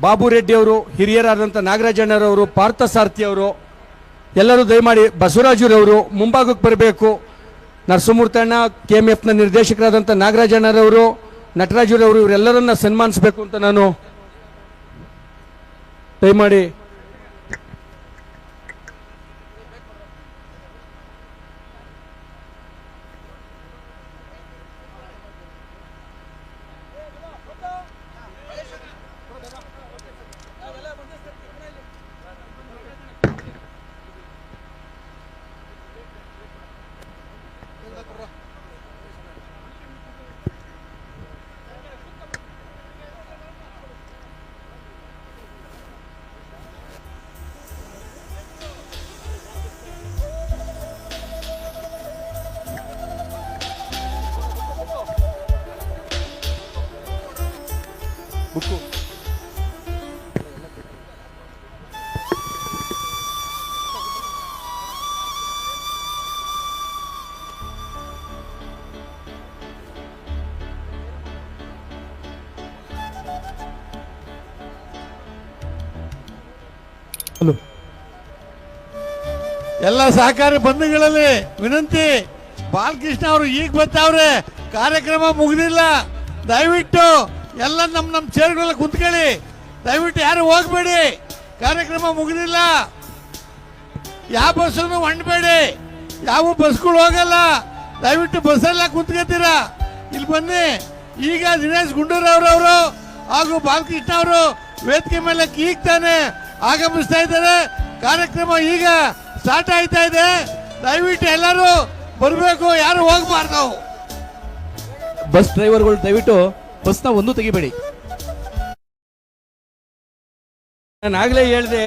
Speaker 2: ಬಾಬು ರೆಡ್ಡಿಯವರು ಹಿರಿಯರಾದಂಥ ನಾಗರಾಜಣ್ಣರವರು, ಪಾರ್ಥಸಾರ್ಥಿಯವರು, ಎಲ್ಲರೂ ದಯಮಾಡಿ ಬಸವರಾಜುರವರು ಮುಂಭಾಗಕ್ಕೆ ಬರಬೇಕು. ನರಸಿಂಹಮೂರ್ತಣ್ಣ ಕೆ ಎಂ ಎಫ್ನ ನಿರ್ದೇಶಕರಾದಂಥ ನಾಗರಾಜಣ್ಣರವರು, ನಟರಾಜುರವರು, ಇವರೆಲ್ಲರನ್ನ ಸನ್ಮಾನಿಸಬೇಕು ಅಂತ ನಾನು ದಯಮಾಡಿ ಬುಕ್ಕು
Speaker 3: ಎಲ್ಲ ಸಹಕಾರಿ ಬಂಧುಗಳಲ್ಲಿ ವಿನಂತಿ. ಬಾಲಕೃಷ್ಣ ಅವರು ಈಗ ಬರ್ತಾವ್ರೆ. ಕಾರ್ಯಕ್ರಮ ಮುಗಿದಿಲ್ಲ. ದಯವಿಟ್ಟು ಎಲ್ಲ ನಮ್ಮ ನಮ್ಮ ಚೇರ್ಗಳೆಲ್ಲ ಕುಂತ್ಕೊಳ್ಳಿ ದಯವಿಟ್ಟು ಯಾರು ಹೋಗ್ಬೇಡಿ. ಕಾರ್ಯಕ್ರಮ ಮುಗಿದಿಲ್ಲ. ಯಾವ ಬಸ್ಸನ್ನು ಹೊಂಡಬೇಡಿ. ಯಾವ ಬಸ್ಗಳು ಹೋಗಲ್ಲ. ದಯವಿಟ್ಟು ಬಸ್ಸೆಲ್ಲ ಕುಂತ್ಕೊತೀರಾ? ಇಲ್ಲಿ ಬನ್ನಿ. ಈಗ ದಿನೇಶ್ ಗುಂಡೂರವ್ರವರು ಹಾಗೂ ಬಾಲಕೃಷ್ಣ ಅವರು ವೇದಿಕೆ ಮೇಲೆ ಈಗ ತಾನೇ ಆಗಮಿಸ್ತಾ ಇದ್ದಾರೆ. ಕಾರ್ಯಕ್ರಮ ಈಗ ಸ್ಟಾರ್ಟ್ ಆಯ್ತಾ ಇದೆ. ದಯವಿಟ್ಟು ಎಲ್ಲರೂ ಬರಬೇಕು. ಯಾರು ಹೋಗ್ಬಾರ್ದು?
Speaker 4: ಬಸ್ ಡ್ರೈವರ್ಗಳು ದಯವಿಟ್ಟು ಬಸ್ನ ಒಂದು ತೆಗಿಬೇಡಿ.
Speaker 2: ನಾನು ಆಗ್ಲೇ ಹೇಳಿದೆ.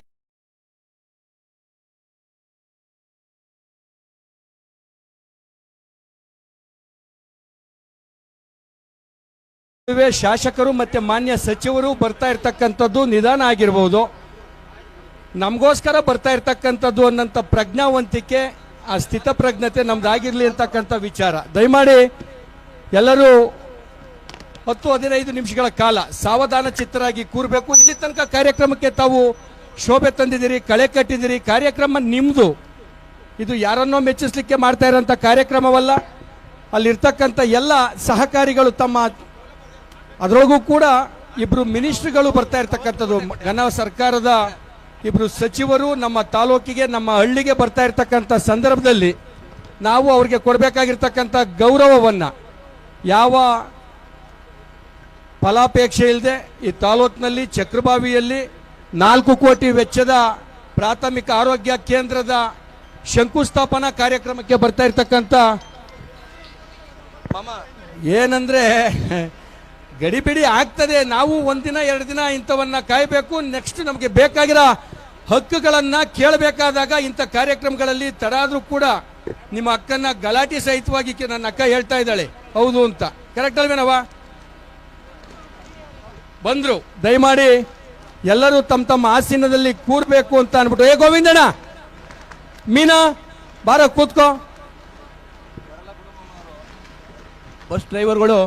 Speaker 2: ಶಾಸಕರು ಮತ್ತೆ ಮಾನ್ಯ ಸಚಿವರು ಬರ್ತಾ ಇರ್ತಕ್ಕಂಥದ್ದು ನಿಧಾನ ಆಗಿರ್ಬೋದು. ನಮಗೋಸ್ಕರ ಬರ್ತಾ ಇರ್ತಕ್ಕಂಥದ್ದು ಅನ್ನೋಂಥ ಪ್ರಜ್ಞಾವಂತಿಕೆ, ಆ ಸ್ಥಿತಪ್ರಜ್ಞತೆ ನಮ್ದಾಗಿರ್ಲಿ ಅಂತಕ್ಕಂಥ ವಿಚಾರ. ದಯಮಾಡಿ ಎಲ್ಲರೂ ಹತ್ತು ಹದಿನೈದು ನಿಮಿಷಗಳ ಕಾಲ ಸಾವಧಾನ ಚಿತ್ತರಾಗಿ ಕೂರಬೇಕು. ಇಲ್ಲಿ ತನಕ ಕಾರ್ಯಕ್ರಮಕ್ಕೆ ತಾವು ಶೋಭೆ ತಂದಿದ್ದೀರಿ, ಕಳೆ ಕಟ್ಟಿದ್ದೀರಿ. ಕಾರ್ಯಕ್ರಮ ನಿಮ್ಮದು ಇದು ಯಾರನ್ನೋ ಮೆಚ್ಚಿಸ್ಲಿಕ್ಕೆ ಮಾಡ್ತಾ ಇರೋಂಥ ಕಾರ್ಯಕ್ರಮವಲ್ಲ. ಅಲ್ಲಿರ್ತಕ್ಕಂಥ ಎಲ್ಲ ಸಹಕಾರಿಗಳು ತಮ್ಮ ಅದರೊಳಗೂ ಕೂಡ ಇಬ್ಬರು ಮಿನಿಸ್ಟ್ರಿಗಳು ಬರ್ತಾ ಇರ್ತಕ್ಕಂಥದ್ದು. ಘನ ಸರ್ಕಾರದ ಇಬ್ಬರು ಸಚಿವರು ನಮ್ಮ ತಾಲೂಕಿಗೆ, ನಮ್ಮ ಹಳ್ಳಿಗೆ ಬರ್ತಾ ಇರ್ತಕ್ಕಂಥ ಸಂದರ್ಭದಲ್ಲಿ ನಾವು ಅವ್ರಿಗೆ ಕೊಡಬೇಕಾಗಿರ್ತಕ್ಕಂಥ ಗೌರವವನ್ನು ಯಾವ ಫಲಾಪೇಕ್ಷೆ ಇಲ್ಲದೆ ಈ ತಾಲೂಕಿನಲ್ಲಿ ಚಕ್ರಬಾವಿಯಲ್ಲಿ ನಾಲ್ಕು ಕೋಟಿ ವೆಚ್ಚದ ಪ್ರಾಥಮಿಕ ಆರೋಗ್ಯ ಕೇಂದ್ರದ ಶಂಕುಸ್ಥಾಪನಾ ಕಾರ್ಯಕ್ರಮಕ್ಕೆ ಬರ್ತಾ ಇರ್ತಕ್ಕಂಥ ಏನಂದ್ರೆ ಗಡಿಬಿಡಿ ಆಗ್ತದೆ, ನಾವು ಒಂದಿನ, ಎರಡು ದಿನ ಇಂಥವನ್ನ ಕಾಯಬೇಕು ನೆಕ್ಸ್ಟ್ ನಮಗೆ ಬೇಕಾಗಿರೋ ಹಕ್ಕುಗಳನ್ನ ಕೇಳಬೇಕಾದಾಗ ಇಂಥ ಕಾರ್ಯಕ್ರಮಗಳಲ್ಲಿ ತಡಾದ್ರೂ ಕೂಡ ನಿಮ್ಮ ಅಕ್ಕನ ಗಲಾಟೆ ಸಹಿತವಾಗಿ ನನ್ನ ಅಕ್ಕ ಹೇಳ್ತಾ ಇದ್ದಾಳೆ, ಹೌದು ಅಂತ. ಕರೆಕ್ಟ್ ಅಲ್ವೇನವ ಬಂದ್ರು. ದಯಮಾಡಿ ಎಲ್ಲರೂ ತಮ್ಮ ತಮ್ಮ ಆಸೀನದಲ್ಲಿ ಕೂರ್ಬೇಕು ಅಂತ ಅನ್ಬಿಟ್ಟು ಏ ಗೋವಿಂದಣ್ಣ ಮೀನಾ ಬಾರ ಕೂತ್ಕೋ.
Speaker 4: ಬಸ್ ಡ್ರೈವರ್ಗಳು